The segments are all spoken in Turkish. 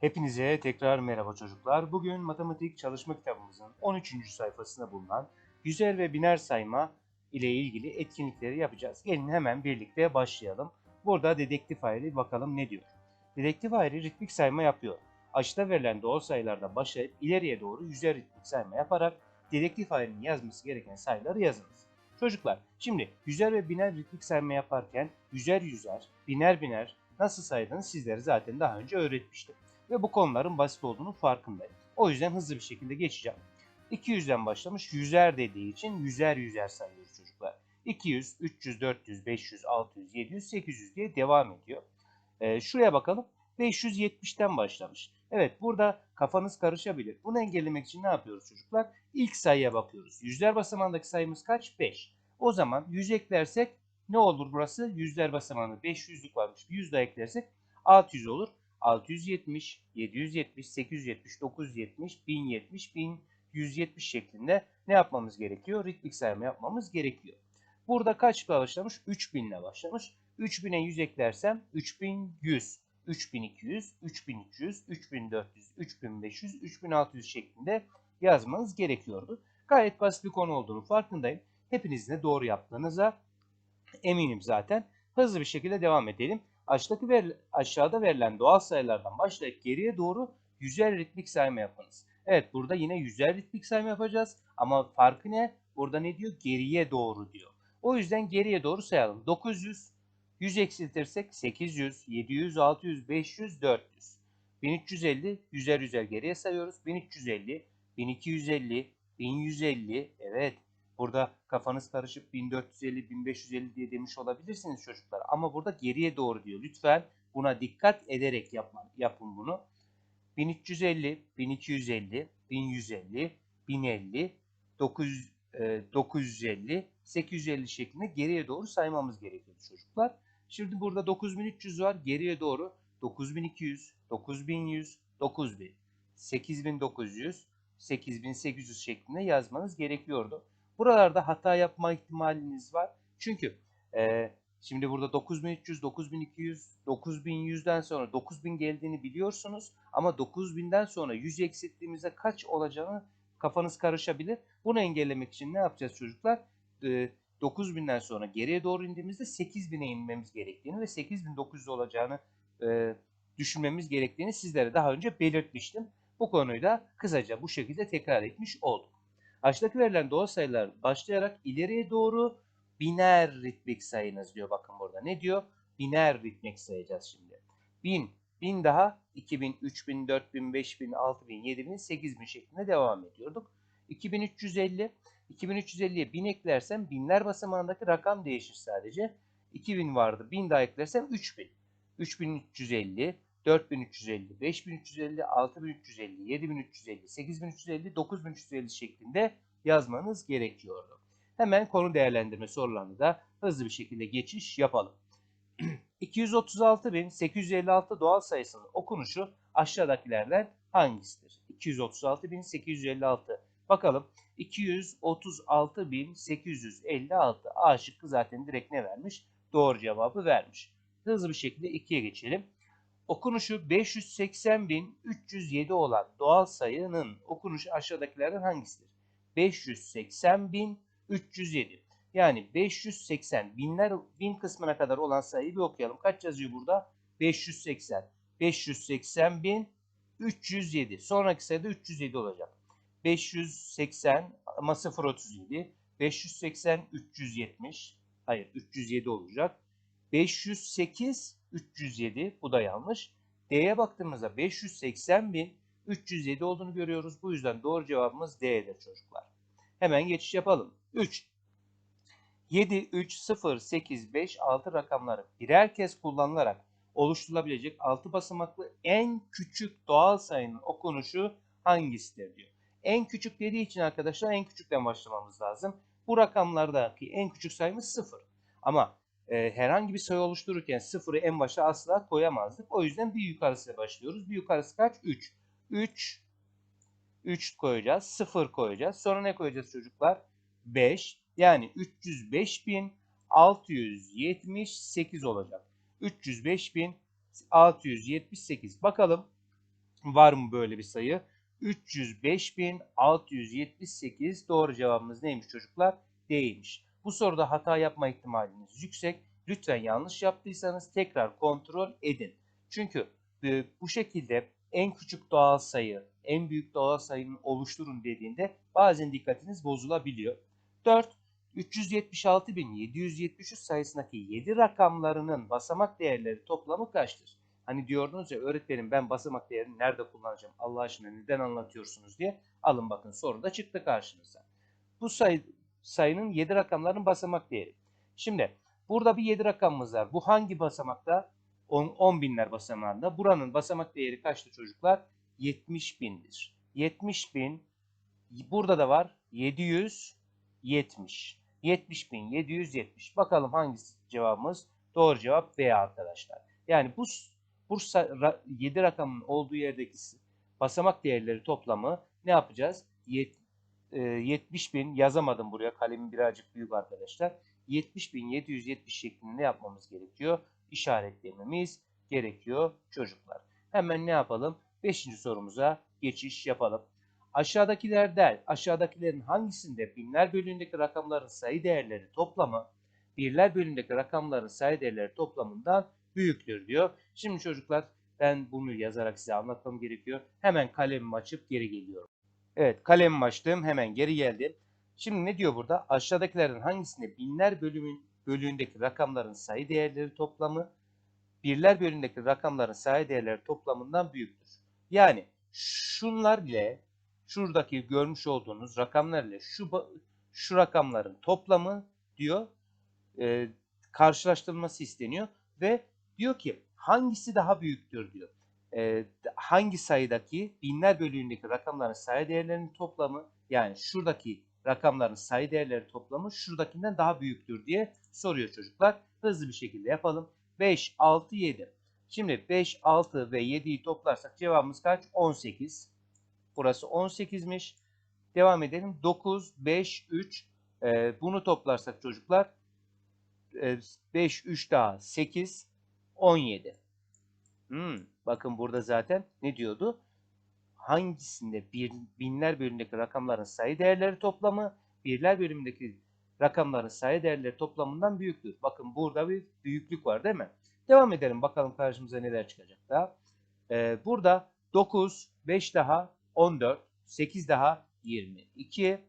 Hepinize tekrar merhaba çocuklar. Bugün matematik çalışma kitabımızın 13. sayfasında bulunan yüzer ve biner sayma ile ilgili etkinlikleri yapacağız. Gelin hemen birlikte başlayalım. Burada dedektif ayrı bakalım ne diyor. Dedektif ayrı ritmik sayma yapıyor. Aşağıda verilen doğal sayılardan başlayıp ileriye doğru yüzer ritmik sayma yaparak dedektif ayrının yazması gereken sayıları yazınız. Çocuklar şimdi yüzer ve biner ritmik sayma yaparken yüzer yüzer, biner biner nasıl saydığını sizlere zaten daha önce öğretmiştim ve bu konuların basit olduğunu farkındayım. O yüzden hızlı bir şekilde geçeceğim. 200'den başlamış yüzer dediği için yüzer yüzer sayıyoruz çocuklar. 200, 300, 400, 500, 600, 700, 800 diye devam ediyor. Ee, şuraya bakalım. 570'ten başlamış. Evet burada kafanız karışabilir. Bunu engellemek için ne yapıyoruz çocuklar? İlk sayıya bakıyoruz. Yüzler basamağındaki sayımız kaç? 5. O zaman 100 eklersek ne olur burası? Yüzler basamağında 500'lük varmış. 100 daha eklersek 600 olur. 670, 770, 870, 970, 1070, 1170 şeklinde ne yapmamız gerekiyor? Ritmik sayma yapmamız gerekiyor. Burada kaçla başlamış? 3000 ile başlamış. 3000'e 100 eklersem 3100, 3200, 3300, 3400, 3500, 3600 şeklinde yazmanız gerekiyordu. Gayet basit bir konu olduğunu farkındayım. Hepinizin de doğru yaptığınıza eminim zaten. Hızlı bir şekilde devam edelim. Aşağıdaki ver, aşağıda verilen doğal sayılardan başlayıp geriye doğru yüzer ritmik sayma yapınız. Evet burada yine yüzer ritmik sayma yapacağız. Ama farkı ne? Burada ne diyor? Geriye doğru diyor. O yüzden geriye doğru sayalım. 900, 100 eksiltirsek 800, 700, 600, 500, 400. 1350, yüzer yüzer geriye sayıyoruz. 1350, 1250, 1150, evet Burada kafanız karışıp 1450, 1550 diye demiş olabilirsiniz çocuklar. Ama burada geriye doğru diyor. Lütfen buna dikkat ederek yapma, yapın bunu. 1350, 1250, 1150, 1050, 900, e, 950, 850 şeklinde geriye doğru saymamız gerekiyor çocuklar. Şimdi burada 9300 var. Geriye doğru 9200, 9100, 9000, 8900, 8800 şeklinde yazmanız gerekiyordu. Buralarda hata yapma ihtimaliniz var. Çünkü e, şimdi burada 9300, 9200, 9100'den sonra 9000 geldiğini biliyorsunuz. Ama 9000'den sonra 100 eksilttiğimizde kaç olacağını kafanız karışabilir. Bunu engellemek için ne yapacağız çocuklar? E, 9000'den sonra geriye doğru indiğimizde 8000'e inmemiz gerektiğini ve 8900 olacağını e, düşünmemiz gerektiğini sizlere daha önce belirtmiştim. Bu konuyu da kısaca bu şekilde tekrar etmiş olduk. Aşağıdaki verilen doğal sayılar başlayarak ileriye doğru biner ritmik sayınız diyor. Bakın burada ne diyor? Biner ritmik sayacağız şimdi. 1000, 1000 daha 2000, 3000, 4000, 5000, 6000, 7000, 8000 şeklinde devam ediyorduk. 2350, 2350'ye 1000 eklersem binler basamağındaki rakam değişir sadece. 2000 vardı. 1000 daha eklersem 3000. 3350, 4350, 5350, 6350, 7350, 8350, 9350 şeklinde yazmanız gerekiyordu. Hemen konu değerlendirme sorularını da hızlı bir şekilde geçiş yapalım. 236.856 doğal sayısının okunuşu aşağıdakilerden hangisidir? 236.856. Bakalım 236.856. A şıkkı zaten direkt ne vermiş? Doğru cevabı vermiş. Hızlı bir şekilde 2'ye geçelim. Okunuşu 580.307 olan doğal sayının okunuşu aşağıdakilerden hangisidir? 580.307. Yani 580 binler bin kısmına kadar olan sayıyı bir okuyalım. Kaç yazıyor burada? 580. 580.307. Sonraki sayıda 307 olacak. 580 ama 037. 580 370. Hayır 307 olacak. 508 307 bu da yanlış. D'ye baktığımızda 580.307 olduğunu görüyoruz. Bu yüzden doğru cevabımız D'dir çocuklar. Hemen geçiş yapalım. 3. 7, 3, 0, 8, 5, 6 rakamları birer kez kullanılarak oluşturulabilecek 6 basamaklı en küçük doğal sayının okunuşu hangisidir diyor. En küçük dediği için arkadaşlar en küçükten başlamamız lazım. Bu rakamlardaki en küçük sayımız 0. Ama e, herhangi bir sayı oluştururken sıfırı en başa asla koyamazdık. O yüzden bir yukarısıyla başlıyoruz. Bir yukarısı kaç? 3. 3 3 koyacağız. 0 koyacağız. Sonra ne koyacağız çocuklar? 5. Yani 305.678 olacak. 305.678. Bakalım Var mı böyle bir sayı? 305.678 doğru cevabımız neymiş çocuklar? D'ymiş. Bu soruda hata yapma ihtimaliniz yüksek. Lütfen yanlış yaptıysanız tekrar kontrol edin. Çünkü e, bu şekilde en küçük doğal sayı, en büyük doğal sayının oluşturun dediğinde bazen dikkatiniz bozulabiliyor. 4. 376.773 sayısındaki 7 rakamlarının basamak değerleri toplamı kaçtır? Hani diyordunuz ya öğretmenim ben basamak değerini nerede kullanacağım? Allah aşkına neden anlatıyorsunuz diye. Alın bakın soruda çıktı karşınıza. Bu sayı, sayının 7 rakamlarının basamak değeri. Şimdi burada bir 7 rakamımız var. Bu hangi basamakta? 10, 10 binler basamağında. Buranın basamak değeri kaçtı çocuklar? 70 bindir. 70 bin. Burada da var 770. 70 bin 770. Bakalım hangisi cevabımız? Doğru cevap B arkadaşlar. Yani bu bu 7 rakamın olduğu yerdeki basamak değerleri toplamı ne yapacağız? 70 bin yazamadım buraya. Kalemim birazcık büyük arkadaşlar. 70.770 şeklinde yapmamız gerekiyor. İşaretlememiz gerekiyor çocuklar. Hemen ne yapalım? 5. sorumuza geçiş yapalım. Aşağıdakilerden, aşağıdakilerin hangisinde binler bölüğündeki rakamların sayı değerleri toplamı birler bölüğündeki rakamların sayı değerleri toplamından büyüktür diyor. Şimdi çocuklar ben bunu yazarak size anlatmam gerekiyor. Hemen kalemimi açıp geri geliyorum. Evet kalemimi açtım hemen geri geldim. Şimdi ne diyor burada? Aşağıdakilerden hangisinde binler bölümün bölüğündeki rakamların sayı değerleri toplamı birler bölüğündeki rakamların sayı değerleri toplamından büyüktür. Yani şunlar ile şuradaki görmüş olduğunuz rakamlar ile şu şu rakamların toplamı diyor e, karşılaştırılması isteniyor ve diyor ki hangisi daha büyüktür diyor. E, hangi sayıdaki binler bölüğündeki rakamların sayı değerlerinin toplamı yani şuradaki rakamların sayı değerleri toplamı şuradakinden daha büyüktür diye soruyor çocuklar. Hızlı bir şekilde yapalım. 5, 6, 7. Şimdi 5, 6 ve 7'yi toplarsak cevabımız kaç? 18. Burası 18'miş. Devam edelim. 9, 5, 3. Ee, bunu toplarsak çocuklar 5, 3 daha 8, 17. Hmm, bakın burada zaten ne diyordu? Hangisinde bir, binler bölümündeki rakamların sayı değerleri toplamı birler bölümündeki rakamların sayı değerleri toplamından büyüktür. Bakın burada bir büyüklük var değil mi? Devam edelim bakalım karşımıza neler çıkacak daha. Ee, burada 9, 5 daha 14, 8 daha 22.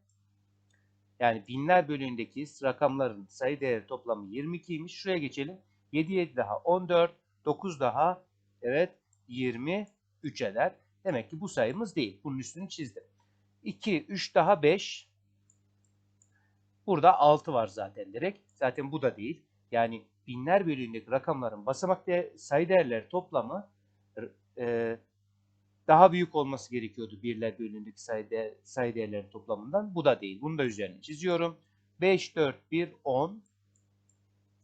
Yani binler bölüğündeki rakamların sayı değeri toplamı 22'ymiş. Şuraya geçelim. 7, 7 daha 14, 9 daha evet 23 eder. Demek ki bu sayımız değil. Bunun üstünü çizdim. 2, 3 daha 5. Burada 6 var zaten direkt. Zaten bu da değil. Yani binler bölüğündeki rakamların basamak değer, sayı değerleri toplamı e, daha büyük olması gerekiyordu birler bölüğündeki sayı, de, sayı değerleri toplamından. Bu da değil. Bunu da üzerine çiziyorum. 5, 4, 1, 10.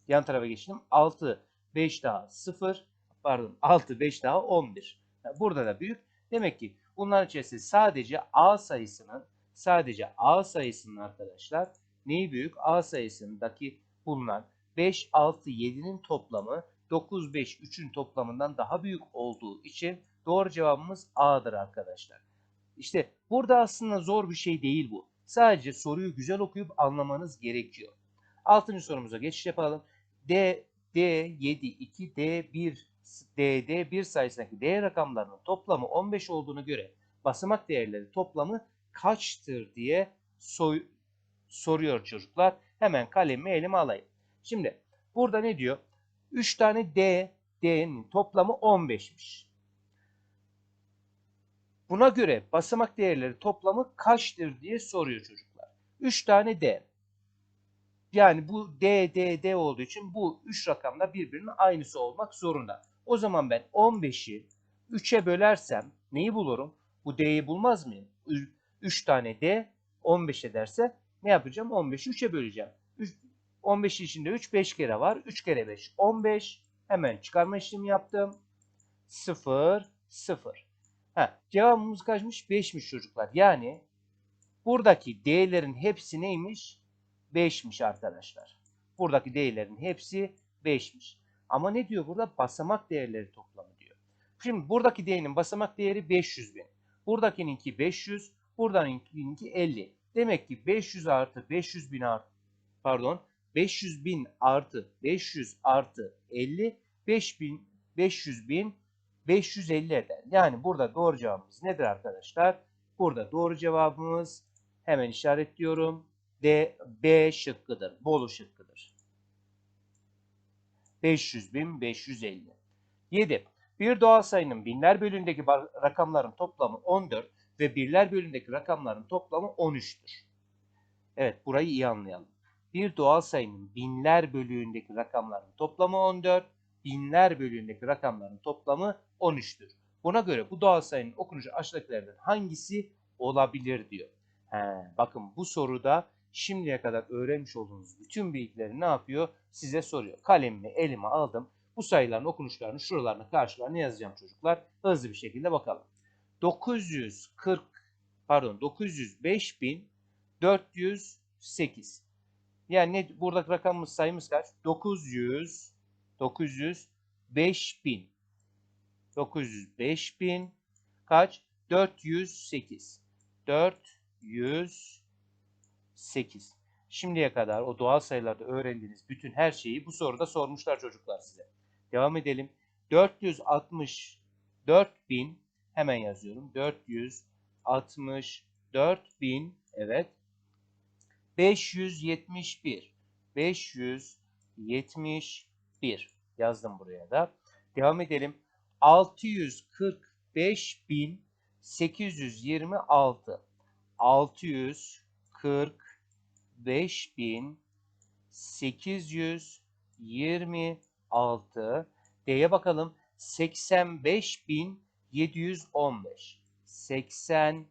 Yan tarafa geçtim. 6, 5 daha 0. Pardon 6, 5 daha 11. Burada da büyük. Demek ki bunların içerisinde sadece A sayısının sadece A sayısının arkadaşlar neyi büyük? A sayısındaki bulunan 5, 6, 7'nin toplamı 9, 5, 3'ün toplamından daha büyük olduğu için doğru cevabımız A'dır arkadaşlar. İşte burada aslında zor bir şey değil bu. Sadece soruyu güzel okuyup anlamanız gerekiyor. Altıncı sorumuza geçiş yapalım. D, D7, 2, D1, D'de 1 sayısındaki D rakamlarının toplamı 15 olduğunu göre basamak değerleri toplamı kaçtır diye soy, soruyor çocuklar. Hemen kalemi elime alayım. Şimdi burada ne diyor? 3 tane D, D'nin toplamı 15'miş. Buna göre basamak değerleri toplamı kaçtır diye soruyor çocuklar. 3 tane D. Yani bu D, D, D olduğu için bu 3 rakamda birbirinin aynısı olmak zorunda. O zaman ben 15'i 3'e bölersem neyi bulurum? Bu D'yi bulmaz mıyım? 3 tane D 15 ederse ne yapacağım? 15'i 3'e böleceğim. 15 içinde 3 5 kere var. 3 kere 5 15. Hemen çıkarma işlemi yaptım. 0 0. Ha, cevabımız kaçmış? 5'miş çocuklar. Yani buradaki D'lerin hepsi neymiş? 5'miş arkadaşlar. Buradaki D'lerin hepsi 5'miş. Ama ne diyor burada? Basamak değerleri toplamı diyor. Şimdi buradaki D'nin basamak değeri 500 bin. Buradakininki 500, buradakininki 50. Demek ki 500 artı 500 bin artı pardon 500 bin artı 500 artı 50 5000 500 bin 550 eder. Yani burada doğru cevabımız nedir arkadaşlar? Burada doğru cevabımız hemen işaretliyorum. D, B şıkkıdır. Bolu şıkkıdır. 500 bin 550. 7. Bir doğal sayının binler bölüğündeki bar- rakamların toplamı 14 ve birler bölüğündeki rakamların toplamı 13'tür. Evet burayı iyi anlayalım. Bir doğal sayının binler bölüğündeki rakamların toplamı 14, binler bölüğündeki rakamların toplamı 13'tür. Buna göre bu doğal sayının okunuşu aşağıdakilerden hangisi olabilir diyor. He, bakın bu soruda şimdiye kadar öğrenmiş olduğunuz bütün bilgileri ne yapıyor? Size soruyor. Kalemimi elime aldım. Bu sayıların okunuşlarını şuralarına karşılarına yazacağım çocuklar. Hızlı bir şekilde bakalım. 940 pardon 905.408 yani ne, buradaki rakamımız sayımız kaç? 900 905.000 905.000 kaç? 408 408 Şimdiye kadar o doğal sayılarda öğrendiğiniz bütün her şeyi bu soruda sormuşlar çocuklar size. Devam edelim. 464.000 hemen yazıyorum. 464.000 evet. 571 571 yazdım buraya da. Devam edelim. 645.826 645.826 D'ye bakalım. 85.715 80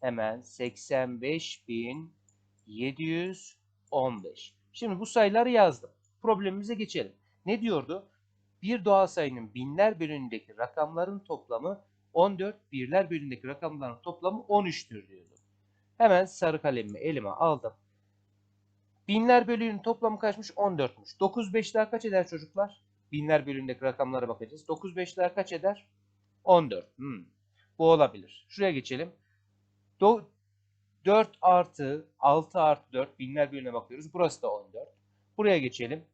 hemen 85.715 Şimdi bu sayıları yazdım. Problemimize geçelim. Ne diyordu? Bir doğal sayının binler bölümündeki rakamların toplamı 14, birler bölümündeki rakamların toplamı 13'tür diyordu. Hemen sarı kalemimi elime aldım. Binler bölüğünün toplamı kaçmış? 14'müş. 9 5 daha kaç eder çocuklar? Binler bölüğündeki rakamlara bakacağız. 9 5 daha kaç eder? 14. Hmm. Bu olabilir. Şuraya geçelim. Do 4 artı 6 artı 4 binler bölüğüne bakıyoruz. Burası da 14. Buraya geçelim.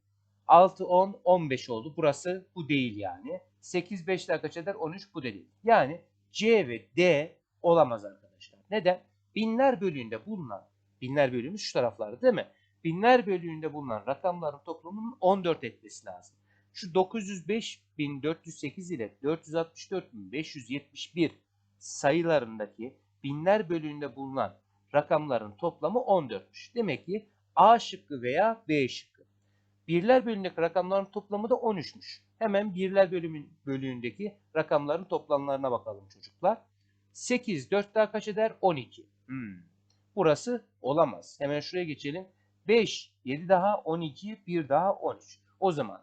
6, 10, 15 oldu. Burası bu değil yani. 8, 5 daha kaç eder? 13 bu değil. Yani C ve D olamaz arkadaşlar. Neden? Binler bölüğünde bulunan, binler bölüğümüz şu taraflarda değil mi? Binler bölüğünde bulunan rakamların toplamının 14 etmesi lazım. Şu 905.408 ile 464.571 sayılarındaki binler bölüğünde bulunan rakamların toplamı 14'müş. Demek ki A şıkkı veya B şıkkı. Birler bölüğündeki rakamların toplamı da 13'müş. Hemen birler bölümün bölüğündeki rakamların toplamlarına bakalım çocuklar. 8, 4 daha kaç eder? 12. Hmm. Burası olamaz. Hemen şuraya geçelim. 5, 7 daha 12, 1 daha 13. O zaman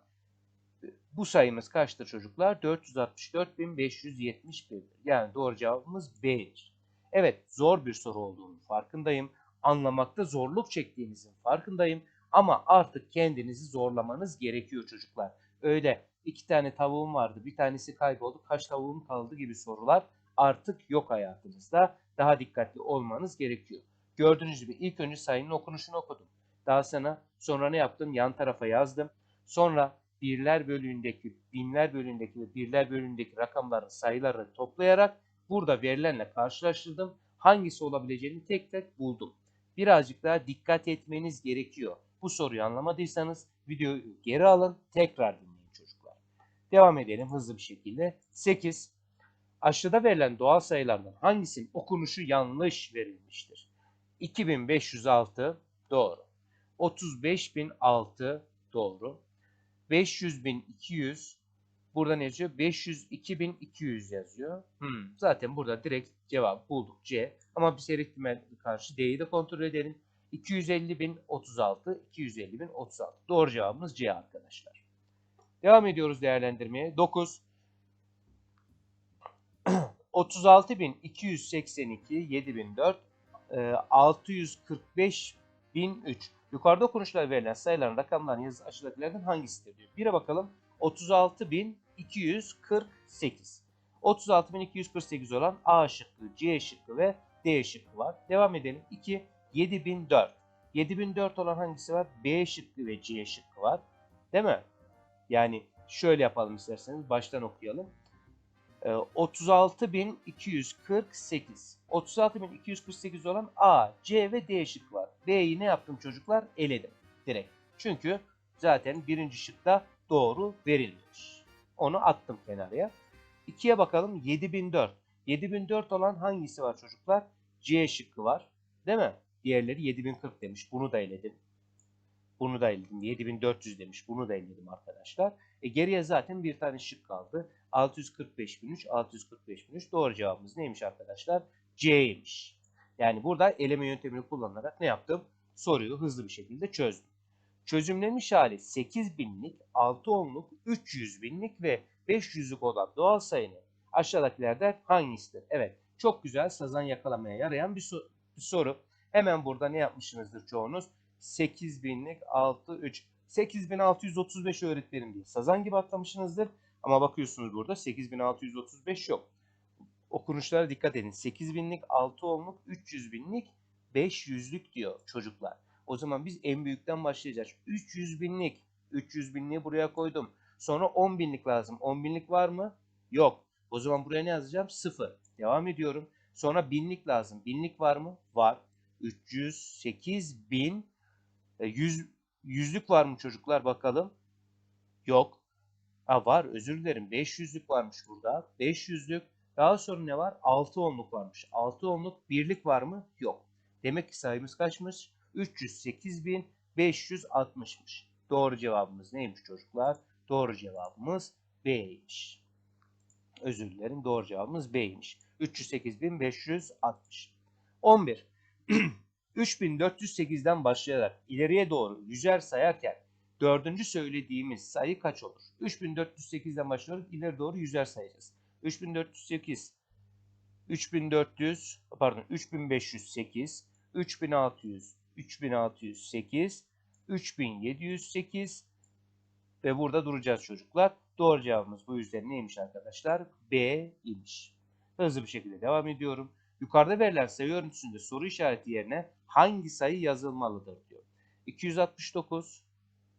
bu sayımız kaçtır çocuklar? 464.571'dir. Yani doğru cevabımız B'dir. Evet zor bir soru olduğunu farkındayım. Anlamakta zorluk çektiğinizin farkındayım. Ama artık kendinizi zorlamanız gerekiyor çocuklar. Öyle iki tane tavuğum vardı bir tanesi kayboldu kaç tavuğum kaldı gibi sorular artık yok hayatınızda. Daha dikkatli olmanız gerekiyor. Gördüğünüz gibi ilk önce sayının okunuşunu okudum. Daha sonra sonra ne yaptım? Yan tarafa yazdım. Sonra birler bölüğündeki, binler bölüğündeki ve birler bölüğündeki rakamların sayıları toplayarak burada verilenle karşılaştırdım. Hangisi olabileceğini tek tek buldum. Birazcık daha dikkat etmeniz gerekiyor. Bu soruyu anlamadıysanız videoyu geri alın, tekrar dinleyin çocuklar. Devam edelim hızlı bir şekilde. 8. Aşağıda verilen doğal sayılardan hangisinin okunuşu yanlış verilmiştir? 2506 doğru. 35006 doğru. 500200 burada ne yazıyor? 502200 yazıyor. Hmm, zaten burada direkt cevap bulduk C. Ama bir seyir ihtimal karşı D'yi de kontrol edelim. 250.036, 250.036. Doğru cevabımız C arkadaşlar. Devam ediyoruz değerlendirmeye. 9. 36.282, 7004, 645.003. Yukarıda okunuşlar verilen sayıların rakamların yazısı aşağıdakilerden hangisidir diyor. Bire bakalım. 36.248. 36248 olan A şıkkı, C şıkkı ve D şıkkı var. Devam edelim. 2. 7004. 7004 olan hangisi var? B şıkkı ve C şıkkı var. Değil mi? Yani şöyle yapalım isterseniz. Baştan okuyalım. Ee, 36248. 36248 olan A, C ve D şıkkı var. B'yi ne yaptım çocuklar? Eledim. Direkt. Çünkü zaten birinci şıkta doğru verilmiş. Onu attım kenarıya. 2'ye bakalım 7004. 7004 olan hangisi var çocuklar? C şıkkı var. Değil mi? Diğerleri 7040 demiş. Bunu da eledim. Bunu da eledim. 7400 demiş. Bunu da eledim arkadaşlar. E geriye zaten bir tane şık kaldı. 645.003, 645.003. Doğru cevabımız neymiş arkadaşlar? C'ymiş. Yani burada eleme yöntemini kullanarak ne yaptım? Soruyu hızlı bir şekilde çözdüm. Çözümlenmiş hali 8000'lik, 6 onluk, 300 binlik ve 500'lük olan doğal sayının aşağıdakilerden hangisidir? Evet, çok güzel sazan yakalamaya yarayan bir, so- bir soru. Hemen burada ne yapmışsınızdır çoğunuz? 8000'lik 6, 3. 8635 öğretmenim diye sazan gibi atlamışsınızdır. Ama bakıyorsunuz burada 8635 yok. Okunuşlara dikkat edin. 8000'lik 6 onluk, 300 binlik, 500'lük diyor çocuklar. O zaman biz en büyükten başlayacağız. 300 binlik. 300 binliği buraya koydum. Sonra 10 binlik lazım. 10 binlik var mı? Yok. O zaman buraya ne yazacağım? 0. Devam ediyorum. Sonra binlik lazım. Binlik var mı? Var. 308 bin. E, 100, yüzlük var mı çocuklar bakalım? Yok. Ha var özür dilerim. 500'lük varmış burada. 500'lük. Daha sonra ne var? 6 onluk varmış. 6 onluk birlik var mı? Yok. Demek ki sayımız kaçmış? 308.560'mış. Doğru cevabımız neymiş çocuklar? Doğru cevabımız B'ymiş. Özür dilerim. Doğru cevabımız B'ymiş. 308.560. 11. 3408'den başlayarak ileriye doğru yüzer sayarken dördüncü söylediğimiz sayı kaç olur? 3408'den başlıyoruz. ileri doğru yüzer sayacağız. 3408 3400 pardon 3508 3600 3608 3708 ve burada duracağız çocuklar. Doğru cevabımız bu yüzden neymiş arkadaşlar? B imiş. Hızlı bir şekilde devam ediyorum. Yukarıda verilen sayı örüntüsünde soru işareti yerine hangi sayı yazılmalıdır diyor. 269,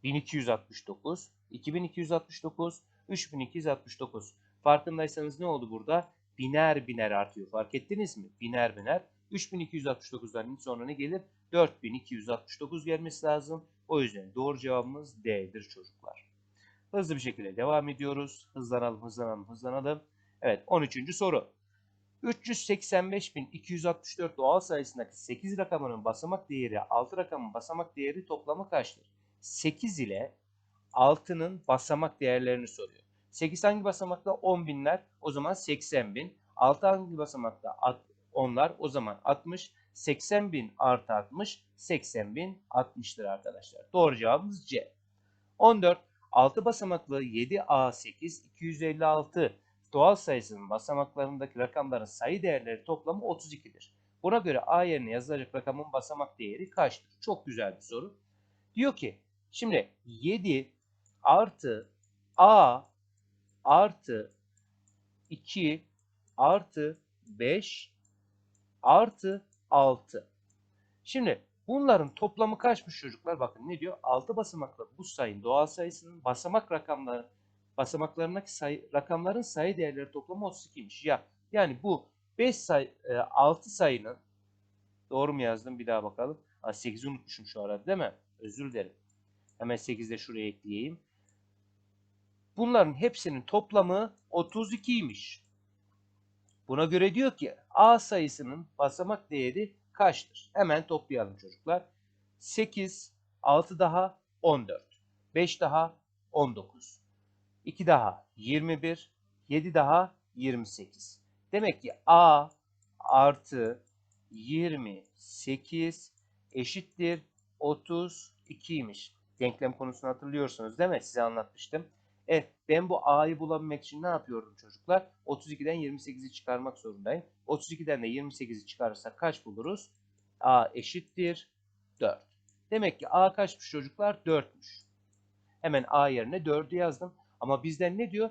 1269, 2269, 3269. Farkındaysanız ne oldu burada? Biner biner artıyor. Fark ettiniz mi? Biner biner. 3269'dan sonra ne gelir? 4269 gelmesi lazım. O yüzden doğru cevabımız D'dir çocuklar. Hızlı bir şekilde devam ediyoruz. Hızlanalım, hızlanalım, hızlanalım. Evet 13. soru. 385.264 doğal sayısındaki 8 rakamının basamak değeri 6 rakamın basamak değeri toplamı kaçtır? 8 ile 6'nın basamak değerlerini soruyor. 8 hangi basamakta? 10 binler. O zaman 80 bin. 6 hangi basamakta? Onlar o zaman 60. 80 bin artı 60. 80 bin 60'tır arkadaşlar. Doğru cevabımız C. 14. 6 basamaklı 7A8 256 doğal sayısının basamaklarındaki rakamların sayı değerleri toplamı 32'dir. Buna göre A yerine yazılacak rakamın basamak değeri kaçtır? Çok güzel bir soru. Diyor ki şimdi 7 artı A artı 2 artı 5 artı 6. Şimdi bunların toplamı kaçmış çocuklar? Bakın ne diyor? 6 basamaklı bu sayının doğal sayısının basamak rakamları basamaklarındaki sayı, rakamların sayı değerleri toplamı 32'ymiş. Ya yani bu 5 sayı 6 sayının doğru mu yazdım? Bir daha bakalım. 8'i unutmuşum şu arada değil mi? Özür dilerim. Hemen 8'i de şuraya ekleyeyim. Bunların hepsinin toplamı 32'ymiş. Buna göre diyor ki A sayısının basamak değeri kaçtır? Hemen toplayalım çocuklar. 8, 6 daha 14, 5 daha 19, 2 daha 21, 7 daha 28. Demek ki A artı 28 eşittir 32'ymiş. Denklem konusunu hatırlıyorsunuz değil mi? Size anlatmıştım. E ben bu A'yı bulabilmek için ne yapıyorum çocuklar? 32'den 28'i çıkarmak zorundayım. 32'den de 28'i çıkarırsak kaç buluruz? A eşittir 4. Demek ki A kaçmış çocuklar? 4'müş. Hemen A yerine 4'ü yazdım. Ama bizden ne diyor?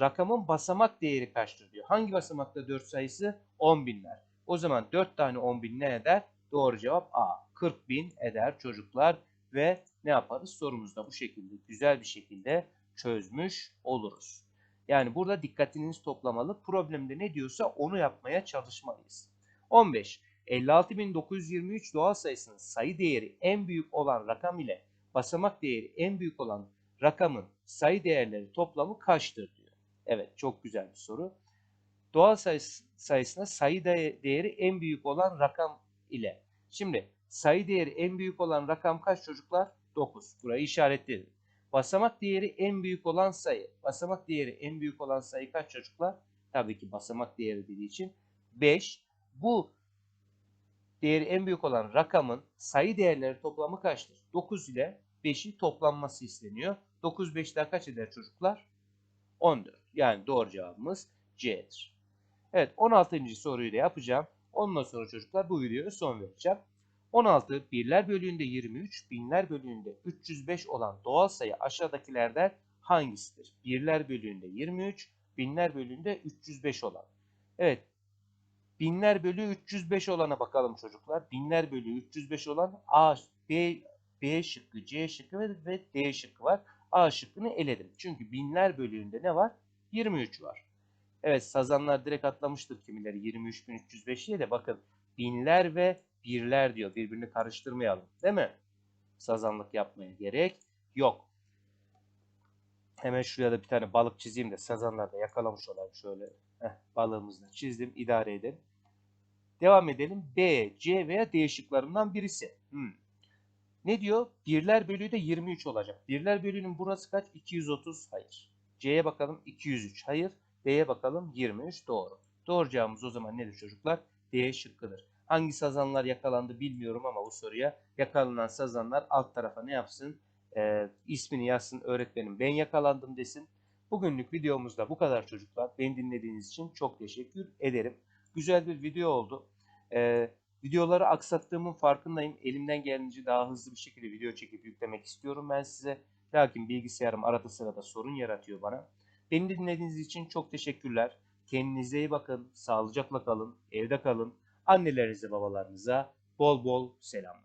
rakamın basamak değeri kaçtır diyor. Hangi basamakta 4 sayısı? 10 binler. O zaman 4 tane 10 bin ne eder? Doğru cevap A. 40 bin eder çocuklar ve ne yaparız? Sorumuzda bu şekilde güzel bir şekilde çözmüş oluruz. Yani burada dikkatinizi toplamalı. Problemde ne diyorsa onu yapmaya çalışmalıyız. 15. 56.923 doğal sayısının sayı değeri en büyük olan rakam ile basamak değeri en büyük olan rakamın sayı değerleri toplamı kaçtır diyor. Evet çok güzel bir soru. Doğal sayısı, sayısına sayı de- değeri en büyük olan rakam ile. Şimdi sayı değeri en büyük olan rakam kaç çocuklar? 9. Burayı işaretledim. Basamak değeri en büyük olan sayı. Basamak değeri en büyük olan sayı kaç çocuklar? Tabii ki basamak değeri dediği için 5. Bu değeri en büyük olan rakamın sayı değerleri toplamı kaçtır? 9 ile 5'i toplanması isteniyor. 9 5 daha kaç eder çocuklar? 14. Yani doğru cevabımız C'dir. Evet 16. soruyu da yapacağım. Ondan sonra çocuklar bu videoya son vereceğim. 16 birler bölüğünde 23, binler bölüğünde 305 olan doğal sayı aşağıdakilerden hangisidir? Birler bölüğünde 23, binler bölüğünde 305 olan. Evet binler bölüğü 305 olana bakalım çocuklar. Binler bölüğü 305 olan A, B, B şıkkı, C şıkkı ve D şıkkı var. A şıkkını eledim. Çünkü binler bölüğünde ne var? 23 var. Evet sazanlar direkt atlamıştır kimileri 23.305 diye de bakın binler ve birler diyor. Birbirini karıştırmayalım değil mi? Sazanlık yapmaya gerek yok. Hemen şuraya da bir tane balık çizeyim de sazanlar da yakalamış olalım şöyle. Heh, balığımızı çizdim idare edelim. Devam edelim. B, C veya D şıklarından birisi. Hmm. Ne diyor? Birler bölüğü de 23 olacak. Birler bölüğünün burası kaç? 230. Hayır. C'ye bakalım 203. Hayır. D'ye bakalım 23. Doğru. Doğru cevabımız o zaman nedir çocuklar? D şıkkıdır. Hangi sazanlar yakalandı bilmiyorum ama bu soruya yakalanan sazanlar alt tarafa ne yapsın? Ee, ismini yazsın öğretmenim ben yakalandım desin. Bugünlük videomuzda bu kadar çocuklar. Beni dinlediğiniz için çok teşekkür ederim. Güzel bir video oldu. Ee, videoları aksattığımın farkındayım. Elimden geldiğince daha hızlı bir şekilde video çekip yüklemek istiyorum ben size. Lakin bilgisayarım arada sırada sorun yaratıyor bana. Beni dinlediğiniz için çok teşekkürler. Kendinize iyi bakın. Sağlıcakla kalın. Evde kalın. Annelerinize babalarınıza bol bol selamlar.